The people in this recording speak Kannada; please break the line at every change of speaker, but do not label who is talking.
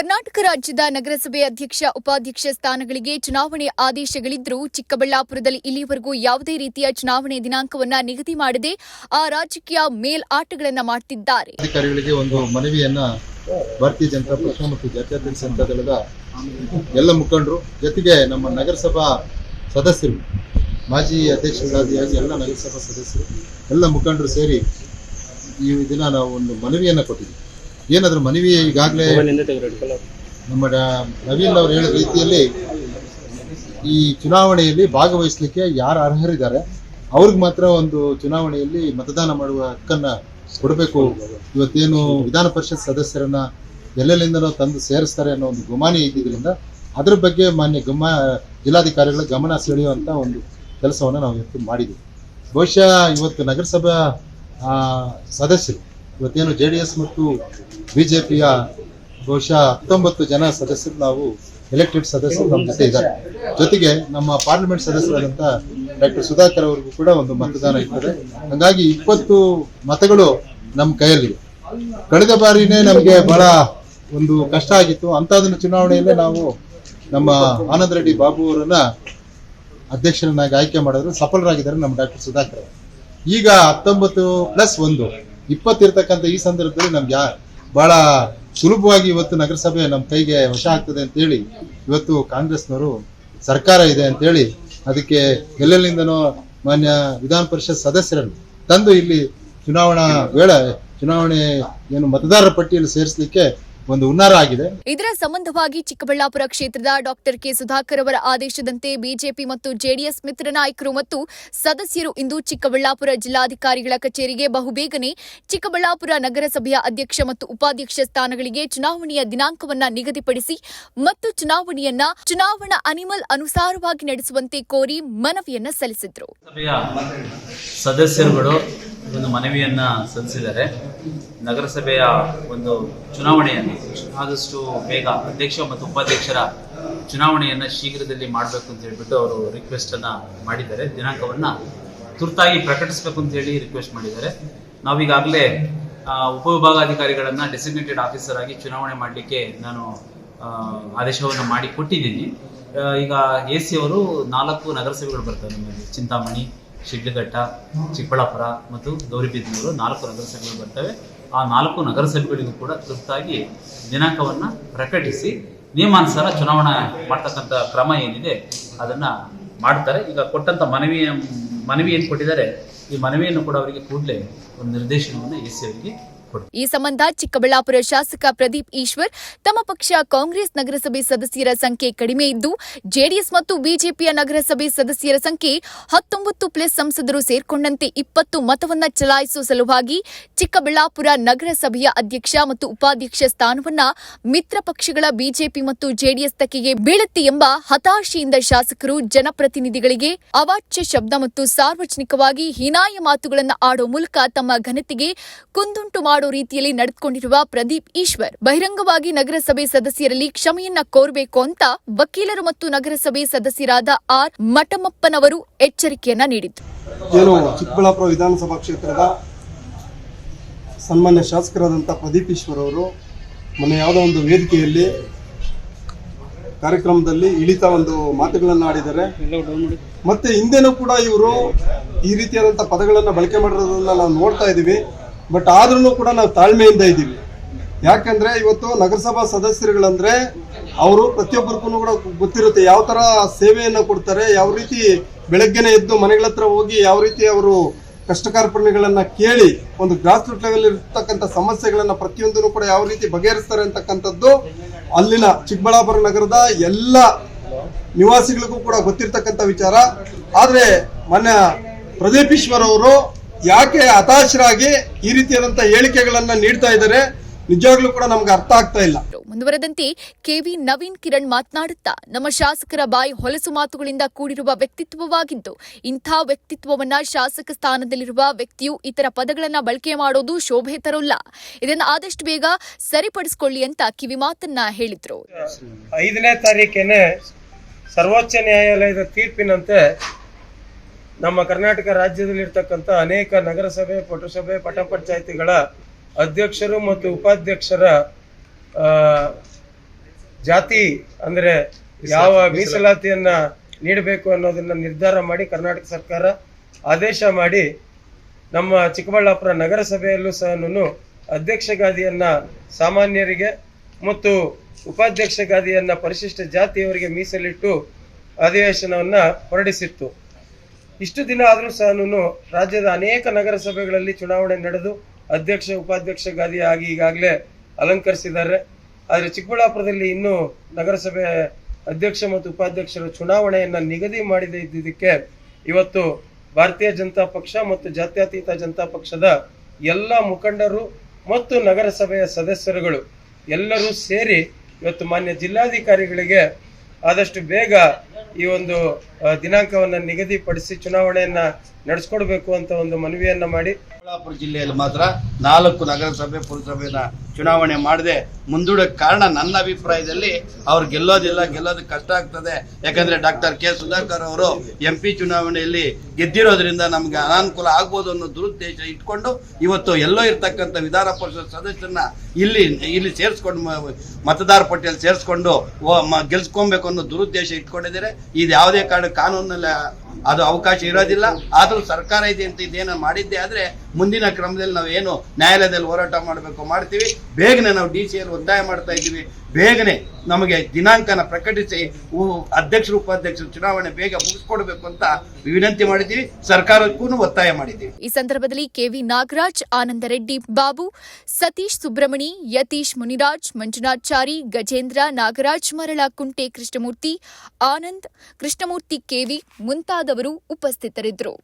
ಕರ್ನಾಟಕ ರಾಜ್ಯದ ನಗರಸಭೆ ಅಧ್ಯಕ್ಷ, ಉಪಾಧ್ಯಕ್ಷ ಸ್ಥಾನಗಳಿಗೆ ಚುನಾವಣೆ ಆದೇಶಗಳಿದ್ದರೂ ಚಿಕ್ಕಬಳ್ಳಾಪುರದಲ್ಲಿ ಇಲ್ಲಿಯವರೆಗೂ ಯಾವುದೇ ರೀತಿಯ ಚುನಾವಣೆ ದಿನಾಂಕವನ್ನ ನಿಗದಿ ಮಾಡದೆ ಆ ರಾಜಕೀಯ ಮೇಲ್ಆಟಗಳನ್ನ ಮಾಡುತ್ತಿದ್ದಾರೆ
ಅಧಿಕಾರಿಗಳಿಗೆ ಒಂದು ಮನವಿಯನ್ನ ಭಾರತೀಯ ಜನತಾ ಪಕ್ಷ ಮತ್ತು ಜಾತ್ಯತೀತ ಜನತಾ ದಳದ ಎಲ್ಲ ಮುಖಂಡರು, ಜೊತೆಗೆ ನಮ್ಮ ನಗರಸಭಾ ಸದಸ್ಯರು, ಮಾಜಿ ಅಧ್ಯಕ್ಷಗಳಾದಿಯಾಗಿ ಎಲ್ಲ ನಗರಸಭಾ ಸದಸ್ಯರು, ಎಲ್ಲ ಮುಖಂಡರು ಸೇರಿ ಈ ದಿನ ನಾವು ಒಂದು ಮನವಿಯನ್ನು ಕೊಟ್ಟಿದ್ದೀವಿ. ಏನಾದ್ರೂ ಮನವಿ ಈಗಾಗಲೇ ನಮ್ಮ ನವೀನ್ ಅವರು ಹೇಳಿದ ರೀತಿಯಲ್ಲಿ ಈ ಚುನಾವಣೆಯಲ್ಲಿ ಭಾಗವಹಿಸಲಿಕ್ಕೆ ಯಾರು ಅರ್ಹರಿದ್ದಾರೆ ಅವ್ರಿಗೆ ಮಾತ್ರ ಒಂದು ಚುನಾವಣೆಯಲ್ಲಿ ಮತದಾನ ಮಾಡುವ ಹಕ್ಕನ್ನ ಕೊಡಬೇಕು. ಇವತ್ತೇನು ವಿಧಾನ ಪರಿಷತ್ ಸದಸ್ಯರನ್ನ ಎಲ್ಲೆಲ್ಲಿಂದನೋ ತಂದು ಸೇರಿಸ್ತಾರೆ ಅನ್ನೋ ಒಂದು ಗುಮಾನಿ ಇದ್ದಿದ್ರಿಂದ ಅದ್ರ ಬಗ್ಗೆ ಮಾನ್ಯ ಗಮ ಜಿಲ್ಲಾಧಿಕಾರಿಗಳ ಗಮನ ಸೆಳೆಯುವಂಥ ಒಂದು ಕೆಲಸವನ್ನು ನಾವು ಇವತ್ತು ಮಾಡಿದ್ದೀವಿ. ಬಹುಶಃ ಇವತ್ತು ನಗರಸಭಾ ಆ, ಸದಸ್ಯರು ಇವತ್ತೇನು ಜೆ ಡಿ ಎಸ್ ಮತ್ತು ಬಿಜೆಪಿಯ ಬಹುಶಃ ಹತ್ತೊಂಬತ್ತು ಜನ ಸದಸ್ಯರು ನಾವು ಎಲೆಕ್ಟೆಡ್ ಸದಸ್ಯರು ನಮ್ಮ ಜೊತೆ ಇದ್ದಾರೆ. ಜೊತೆಗೆ ನಮ್ಮ ಪಾರ್ಲಿಮೆಂಟ್ ಸದಸ್ಯರಾದಂಥ ಡಾಕ್ಟರ್ ಸುಧಾಕರ್ ಅವರಿಗೂ ಕೂಡ ಒಂದು ಮತದಾನ ಇರ್ತದೆ. ಹಾಗಾಗಿ ಇಪ್ಪತ್ತು ಮತಗಳು ನಮ್ಮ ಕೈಯಲ್ಲಿವೆ. ಕಳೆದ ಬಾರಿನೇ ನಮಗೆ ಬಹಳ ಒಂದು ಕಷ್ಟ ಆಗಿತ್ತು. ಅಂಥದನ್ನ ಚುನಾವಣೆಯಲ್ಲೇ ನಾವು ನಮ್ಮ ಆನಂದ್ ರೆಡ್ಡಿ ಬಾಬು ಅವರನ್ನ ಅಧ್ಯಕ್ಷರನ್ನಾಗಿ ಆಯ್ಕೆ ಮಾಡಿದ್ರು. ಸಫಲರಾಗಿದ್ದಾರೆ ನಮ್ಮ ಡಾಕ್ಟರ್ ಸುಧಾಕರ್ ಈಗ ಹತ್ತೊಂಬತ್ತು ಪ್ಲಸ್ ಒಂದು. ಇಪ್ಪತ್ತಿರ್ತಕ್ಕಂಥ ಈ ಸಂದರ್ಭದಲ್ಲಿ ನಮ್ಗೆ ಯಾ ಬಹಳ ಸುಲಭವಾಗಿ ಇವತ್ತು ನಗರಸಭೆ ನಮ್ಮ ಕೈಗೆ ವಶ ಆಗ್ತದೆ ಅಂತೇಳಿ ಇವತ್ತು ಕಾಂಗ್ರೆಸ್ನವರು ಸರ್ಕಾರ ಇದೆ ಅಂತೇಳಿ ಅದಕ್ಕೆ ಎಲ್ಲೆಲ್ಲಿಂದನೋ ಮಾನ್ಯ ವಿಧಾನ ಪರಿಷತ್ ಸದಸ್ಯರನ್ನು ತಂದು ಇಲ್ಲಿ ಚುನಾವಣಾ ವೇಳೆ, ಚುನಾವಣೆ ಏನು ಮತದಾರರ ಪಟ್ಟಿಯಲ್ಲಿ ಸೇರಿಸಲಿಕ್ಕೆ ಒಂದು ಹುನ್ನಾರ ಆಗಿದೆ.
ಇದರ ಸಂಬಂಧವಾಗಿ ಚಿಕ್ಕಬಳ್ಳಾಪುರ ಕ್ಷೇತ್ರದ ಡಾಕ್ಟರ್ ಕೆ ಸುಧಾಕರ್ ಅವರ ಆದೇಶದಂತೆ ಬಿಜೆಪಿ ಮತ್ತು ಜೆಡಿಎಸ್ ಮಿತ್ರ ನಾಯಕರು ಮತ್ತು ಸದಸ್ಯರು ಇಂದು ಚಿಕ್ಕಬಳ್ಳಾಪುರ ಜಿಲ್ಲಾಧಿಕಾರಿಗಳ ಕಚೇರಿಗೆ ಬಹುಬೇಗನೆ ಚಿಕ್ಕಬಳ್ಳಾಪುರ ನಗರಸಭೆಯ ಅಧ್ಯಕ್ಷ ಮತ್ತು ಉಪಾಧ್ಯಕ್ಷ ಸ್ಥಾನಗಳಿಗೆ ಚುನಾವಣೆಯ ದಿನಾಂಕವನ್ನು ನಿಗದಿಪಡಿಸಿ ಮತ್ತು ಚುನಾವಣೆಯನ್ನ ಚುನಾವಣಾ ಅನಿಮಲ್ ಅನುಸಾರವಾಗಿ ನಡೆಸುವಂತೆ ಕೋರಿ ಮನವಿಯನ್ನ ಸಲ್ಲಿಸಿದ್ರು.
ಸದಸ್ಯರುಗಳು ಒಂದು ಮನವಿಯನ್ನ ಸಲ್ಲಿಸಿದ್ದಾರೆ. ನಗರಸಭೆಯ ಒಂದು ಚುನಾವಣೆಯನ್ನು ಆದಷ್ಟು ಬೇಗ ಅಧ್ಯಕ್ಷ ಮತ್ತು ಉಪಾಧ್ಯಕ್ಷರ ಚುನಾವಣೆಯನ್ನು ಶೀಘ್ರದಲ್ಲಿ ಮಾಡಬೇಕು ಅಂತ ಹೇಳಿಬಿಟ್ಟು ಅವರು ರಿಕ್ವೆಸ್ಟ್ ಅನ್ನ ಮಾಡಿದ್ದಾರೆ. ದಿನಾಂಕವನ್ನ ತುರ್ತಾಗಿ ಪ್ರಕಟಿಸಬೇಕು ಅಂತ ಹೇಳಿ ರಿಕ್ವೆಸ್ಟ್ ಮಾಡಿದ್ದಾರೆ. ನಾವೀಗಾಗಲೇ ಉಪವಿಭಾಗಾಧಿಕಾರಿಗಳನ್ನ ಡೆಸಿಗ್ನೇಟೆಡ್ ಆಫೀಸರ್ ಆಗಿ ಚುನಾವಣೆ ಮಾಡಲಿಕ್ಕೆ ನಾನು ಆದೇಶವನ್ನು ಮಾಡಿ ಕೊಟ್ಟಿದ್ದೀನಿ ಈಗ ಎ ಸಿ ಅವರು ನಾಲ್ಕು ನಗರಸಭೆಗಳು ಬರ್ತವೆ ನಮ್ಮಲ್ಲಿ. ಚಿಂತಾಮಣಿ ಶಿಡ್ಲಘಟ್ಟ, ಚಿಕ್ಕಬಳ್ಳಾಪುರ ಮತ್ತು ಗೌರಿಬಿದನೂರು ನಾಲ್ಕು ನಗರಸಭೆಗಳು ಬರ್ತವೆ. ಆ ನಾಲ್ಕು ನಗರಸಭೆಗಳಿಗೂ ಕೂಡ ತುರ್ತಾಗಿ ದಿನಾಂಕವನ್ನು ಪ್ರಕಟಿಸಿ ನಿಯಮಾನುಸಾರ ಚುನಾವಣಾ ಮಾಡ್ತಕ್ಕಂಥ ಕ್ರಮ ಏನಿದೆ ಅದನ್ನ ಮಾಡ್ತಾರೆ. ಈಗ ಕೊಟ್ಟಂಥ ಮನವಿಯ ಮನವಿ ಏನು ಕೊಟ್ಟಿದ್ದಾರೆ. ಈ ಮನವಿಯನ್ನು ಕೂಡ ಅವರಿಗೆ ಕೂಡಲೇ ಒಂದು ನಿರ್ದೇಶನವನ್ನು ಎ ಸಿ ಅವರಿಗೆ
ಈ ಸಂಬಂಧ ಚಿಕ್ಕಬಳ್ಳಾಪುರ ಶಾಸಕ ಪ್ರದೀಪ್ ಈಶ್ವರ್ ತಮ್ಮ ಪಕ್ಷ ಕಾಂಗ್ರೆಸ್ ನಗರಸಭೆ ಸದಸ್ಯರ ಸಂಖ್ಯೆ ಕಡಿಮೆ ಇದ್ದು, ಜೆಡಿಎಸ್ ಮತ್ತು ಬಿಜೆಪಿಯ ನಗರಸಭೆ ಸದಸ್ಯರ ಸಂಖ್ಯೆ ಹತ್ತೊಂಬತ್ತು ಪ್ಲಸ್ ಸಂಸದರು ಸೇರ್ಕೊಂಡಂತೆ ಇಪ್ಪತ್ತು ಮತವನ್ನ ಚಲಾಯಿಸುವ ಸಲುವಾಗಿ ಚಿಕ್ಕಬಳ್ಳಾಪುರ ನಗರಸಭೆಯ ಅಧ್ಯಕ್ಷ ಮತ್ತು ಉಪಾಧ್ಯಕ್ಷ ಸ್ಥಾನವನ್ನ ಮಿತ್ರ ಪಕ್ಷಗಳ ಬಿಜೆಪಿ ಮತ್ತು ಜೆಡಿಎಸ್ ತಕ್ಕೆಗೆ ಬೀಳುತ್ತೆ ಎಂಬ ಹತಾಶೆಯಿಂದ ಶಾಸಕರು ಜನಪ್ರತಿನಿಧಿಗಳಿಗೆ ಅವಾಚ್ಯ ಶಬ್ದ ಮತ್ತು ಸಾರ್ವಜನಿಕವಾಗಿ ಹೀನಾಯ ಮಾತುಗಳನ್ನು ಆಡೋ ಮೂಲಕ ತಮ್ಮ ಘನತೆಗೆ ಕುಂದುಂಟು ಮಾಡೋ ರೀತಿಯಲ್ಲಿ ನಡೆದುಕೊಂಡಿರುವ ಪ್ರದೀಪ್ ಈಶ್ವರ್, ಬಹಿರಂಗವಾಗಿ ನಗರಸಭೆ ಸದಸ್ಯರಲ್ಲಿ ಕ್ಷಮೆಯನ್ನ ಕೋರಬೇಕು ಅಂತ ವಕೀಲರು ಮತ್ತು ನಗರಸಭೆ ಸದಸ್ಯರಾದ ಆರ್ ಮಠಮಪ್ಪನವರು ಎಚ್ಚರಿಕೆಯನ್ನ ನೀಡಿದ್ರು.
ಏನು, ಚಿಕ್ಕಬಳ್ಳಾಪುರ ವಿಧಾನಸಭಾ ಕ್ಷೇತ್ರದ ಸನ್ಮಾನ್ಯ ಶಾಸಕರಾದಂಥ ಪ್ರದೀಪ್ ಈಶ್ವರ್ ಅವರು ಮೊನ್ನೆ ಯಾವುದೋ ಒಂದು ವೇದಿಕೆಯಲ್ಲಿ ಕಾರ್ಯಕ್ರಮದಲ್ಲಿ ಇಳಿತ ಒಂದು ಮಾತುಗಳನ್ನು ಆಡಿದ್ದಾರೆ. ಮತ್ತೆ ಹಿಂದೆನೂ ಕೂಡ ಇವರು ಈ ರೀತಿಯಾದಂಥ ಪದಗಳನ್ನು ಬಳಕೆ ಮಾಡಿರೋದನ್ನ ನಾವು ನೋಡ್ತಾ ಇದ್ದೀವಿ ಬಟ್ ಆದ್ರೂ ಕೂಡ ನಾವು ತಾಳ್ಮೆಯಿಂದ ಇದ್ದೀವಿ. ಯಾಕಂದ್ರೆ ಇವತ್ತು ನಗರಸಭಾ ಸದಸ್ಯರುಗಳಂದ್ರೆ ಅವರು ಪ್ರತಿಯೊಬ್ಬರಿಗೂ ಕೂಡ ಗೊತ್ತಿರುತ್ತೆ ಯಾವ ತರ ಸೇವೆಯನ್ನು ಕೊಡ್ತಾರೆ, ಯಾವ ರೀತಿ ಬೆಳಗ್ಗೆನೆ ಎದ್ದು ಮನೆಗಳ ಹತ್ರ ಹೋಗಿ ಯಾವ ರೀತಿ ಅವರು ಕಷ್ಟ ಕಾರ್ಪಣ್ಯಗಳನ್ನ ಕೇಳಿ ಒಂದು ಗ್ರಾಸ್ ರೂಟ್ ಲೆವೆಲ್ ಇರ್ತಕ್ಕಂಥ ಸಮಸ್ಯೆಗಳನ್ನ ಪ್ರತಿಯೊಂದನ್ನು ಕೂಡ ಯಾವ ರೀತಿ ಬಗೆಹರಿಸ್ತಾರೆ ಅಂತಕ್ಕಂಥದ್ದು ಅಲ್ಲಿನ ಚಿಕ್ಕಬಳ್ಳಾಪುರ ನಗರದ ಎಲ್ಲ ನಿವಾಸಿಗಳಿಗೂ ಕೂಡ ಗೊತ್ತಿರ್ತಕ್ಕಂಥ ವಿಚಾರ. ಆದ್ರೆ ಮೊನ್ನೆ ಪ್ರದೀಪ್ ಈಶ್ವರ್ ಅವರು ಯಾಕೆ ಹತಾಶರಾಗಿ ಈ ರೀತಿಯಾದಂತಹ ಹೇಳಿಕೆಗಳನ್ನ ನೀಡ್ತಾ ಇದ್ದಾರೆ ನಿಜವಾಗ್ಲೂ ಕೂಡ ನಮ್ಗೆ ಅರ್ಥ ಆಗ್ತಾ ಇಲ್ಲ.
ಮುಂದುವರೆದಂತೆ ಕೆವಿ ನವೀನ್ ಕಿರಣ್ ಮಾತನಾಡುತ್ತಾ ನಮ್ಮ ಶಾಸಕರ ಬಾಯಿ ಹೊಲಸು ಮಾತುಗಳಿಂದ ಕೂಡಿರುವ ವ್ಯಕ್ತಿತ್ವವಾಗಿದ್ದು ಇಂಥ ವ್ಯಕ್ತಿತ್ವವನ್ನ ಶಾಸಕ ಸ್ಥಾನದಲ್ಲಿರುವ ವ್ಯಕ್ತಿಯು ಇತರ ಪದಗಳನ್ನ ಬಳಕೆ ಮಾಡೋದು ಶೋಭೆ ತರೋಲ್ಲ. ಇದನ್ನು ಆದಷ್ಟು ಬೇಗ ಸರಿಪಡಿಸಿಕೊಳ್ಳಿ ಅಂತ ಕಿವಿ ಮಾತನ್ನ ಹೇಳಿದ್ರು.
ಐದನೇ ತಾರೀಕೇನೆ ಸರ್ವೋಚ್ಚ ನ್ಯಾಯಾಲಯದ ತೀರ್ಪಿನಂತೆ ನಮ್ಮ ಕರ್ನಾಟಕ ರಾಜ್ಯದಲ್ಲಿರ್ತಕ್ಕಂಥ ಅನೇಕ ನಗರಸಭೆ ಪಟುಸಭೆ ಪಟ ಪಂಚಾಯತಿಗಳ ಅಧ್ಯಕ್ಷರು ಮತ್ತು ಉಪಾಧ್ಯಕ್ಷರ ಜಾತಿ ಅಂದ್ರೆ ಯಾವ ಮೀಸಲಾತಿಯನ್ನ ನೀಡಬೇಕು ಅನ್ನೋದನ್ನ ನಿರ್ಧಾರ ಮಾಡಿ ಕರ್ನಾಟಕ ಸರ್ಕಾರ ಆದೇಶ ಮಾಡಿ ನಮ್ಮ ಚಿಕ್ಕಬಳ್ಳಾಪುರ ನಗರಸಭೆಯಲ್ಲೂ ಸಹ ಅಧ್ಯಕ್ಷ ಗಾದಿಯನ್ನ ಸಾಮಾನ್ಯರಿಗೆ ಮತ್ತು ಉಪಾಧ್ಯಕ್ಷ ಗಾದಿಯನ್ನ ಪರಿಶಿಷ್ಟ ಜಾತಿಯವರಿಗೆ ಮೀಸಲಿಟ್ಟು ಅಧಿವೇಶನವನ್ನು ಹೊರಡಿಸಿತ್ತು. ಇಷ್ಟು ದಿನ ಆದರೂ ಸಹ ರಾಜ್ಯದ ಅನೇಕ ನಗರಸಭೆಗಳಲ್ಲಿ ಚುನಾವಣೆ ನಡೆದು ಅಧ್ಯಕ್ಷ, ಉಪಾಧ್ಯಕ್ಷ ಆಗಿ ಈಗಾಗಲೇ ಅಲಂಕರಿಸಿದ್ದಾರೆ. ಆದರೆ ಚಿಕ್ಕಬಳ್ಳಾಪುರದಲ್ಲಿ ಇನ್ನೂ ನಗರಸಭೆ ಅಧ್ಯಕ್ಷ ಮತ್ತು ಉಪಾಧ್ಯಕ್ಷರ ಚುನಾವಣೆಯನ್ನು ನಿಗದಿ ಮಾಡಿದೆ ಇದ್ದಿದ್ದಕ್ಕೆ ಇವತ್ತು ಭಾರತೀಯ ಜನತಾ ಪಕ್ಷ ಮತ್ತು ಜಾತ್ಯತೀತ ಜನತಾ ಪಕ್ಷದ ಎಲ್ಲ ಮುಖಂಡರು ಮತ್ತು ನಗರಸಭೆಯ ಸದಸ್ಯರುಗಳು ಎಲ್ಲರೂ ಸೇರಿ ಇವತ್ತು ಮಾನ್ಯ ಜಿಲ್ಲಾಧಿಕಾರಿಗಳಿಗೆ ಆದಷ್ಟು ಬೇಗ ಈ ಒಂದು ದಿನಾಂಕವನ್ನು ನಿಗದಿಪಡಿಸಿ ಚುನಾವಣೆಯನ್ನು ನಡೆಸ್ಕೊಡ್ಬೇಕು ಅಂತ ಒಂದು ಮನವಿಯನ್ನು ಮಾಡಿ
ಚಿಕ್ಕಬಳ್ಳಾಪುರ ಜಿಲ್ಲೆಯಲ್ಲಿ ಮಾತ್ರ ನಾಲ್ಕು ನಗರಸಭೆ ಪುರಸಭೆನ ಚುನಾವಣೆ ಮಾಡದೆ ಮುಂದೂಡಕ್ಕೆ ಕಾರಣ ನನ್ನ ಅಭಿಪ್ರಾಯದಲ್ಲಿ ಅವ್ರು ಗೆಲ್ಲೋದಿಲ್ಲ, ಗೆಲ್ಲೋದು ಕಷ್ಟ ಆಗ್ತದೆ. ಯಾಕಂದ್ರೆ ಡಾಕ್ಟರ್ ಕೆ ಸುಧಾಕರ್ ಅವರು ಎಂ ಪಿ ಚುನಾವಣೆಯಲ್ಲಿ ಗೆದ್ದಿರೋದ್ರಿಂದ ನಮ್ಗೆ ಅನಾನುಕೂಲ ಆಗ್ಬೋದು ಅನ್ನೋ ದುರುದ್ದೇಶ ಇಟ್ಕೊಂಡು ಇವತ್ತು ಎಲ್ಲೋ ಇರ್ತಕ್ಕಂಥ ವಿಧಾನ ಪರಿಷತ್ ಸದಸ್ಯರನ್ನ ಇಲ್ಲಿ ಇಲ್ಲಿ ಸೇರಿಸ್ಕೊಂಡು ಮತದಾರ ಪಟ್ಟಿಯಲ್ಲಿ ಸೇರಿಸ್ಕೊಂಡು ಗೆಲ್ಸ್ಕೊಬೇಕು ಅನ್ನೋ ದುರುದ್ದೇಶ ಇಟ್ಕೊಂಡಿದ್ದಾರೆ. ಇದು ಯಾವುದೇ ಕಾರಣ ಕಾನೂನಲ್ಲಿ ಅದು ಅವಕಾಶ ಇರೋದಿಲ್ಲ. ಆದರೂ ಸರ್ಕಾರ ಇದೆ ಅಂತ ಇದೇನೋ ಮಾಡಿದ್ದೆ ಆದ್ರೆ ಮುಂದಿನ ಕ್ರಮದಲ್ಲಿ ನಾವು ಏನು ನ್ಯಾಯಾಲಯದಲ್ಲಿ ಹೋರಾಟ ಮಾಡಬೇಕು ಮಾಡ್ತೀವಿ. ಬೇಗನೆ ನಾವು ಡಿ ಸಿಯಲ್ಲಿ ಒತ್ತಾಯ ಮಾಡ್ತಾ ಇದ್ದೀವಿ. ಬೇಗನೆ ನಮಗೆ ದಿನಾಂಕನ ಪ್ರಕಟಿಸಿ ಅಧ್ಯಕ್ಷರು, ಉಪಾಧ್ಯಕ್ಷರು ಚುನಾವಣೆ ಬೇಗ ಮುಗಿಸ್ಕೊಡ್ಬೇಕು ಅಂತ ವಿನಂತಿ ಮಾಡಿದ್ದೀವಿ. ಸರ್ಕಾರಕ್ಕೂ ಒತ್ತಾಯ ಮಾಡಿದ್ದೀವಿ.
ಈ ಸಂದರ್ಭದಲ್ಲಿ ಕೆವಿ ನಾಗರಾಜ್ ಆನಂದರೆಡ್ಡಿ ಬಾಬು, ಸತೀಶ್ ಸುಬ್ರಮಣಿ ಯತೀಶ್ ಮುನಿರಾಜ್ ಮಂಜುನಾಚಾರಿ ಗಜೇಂದ್ರ ನಾಗರಾಜ್, ಮರಳ ಕುಂಟೆ, ಕೃಷ್ಣಮೂರ್ತಿ, ಆನಂದ್, ಕೃಷ್ಣಮೂರ್ತಿ ಕೆವಿ ಮುಂತಾದವರು ಉಪಸ್ಥಿತರಿದ್ದರು.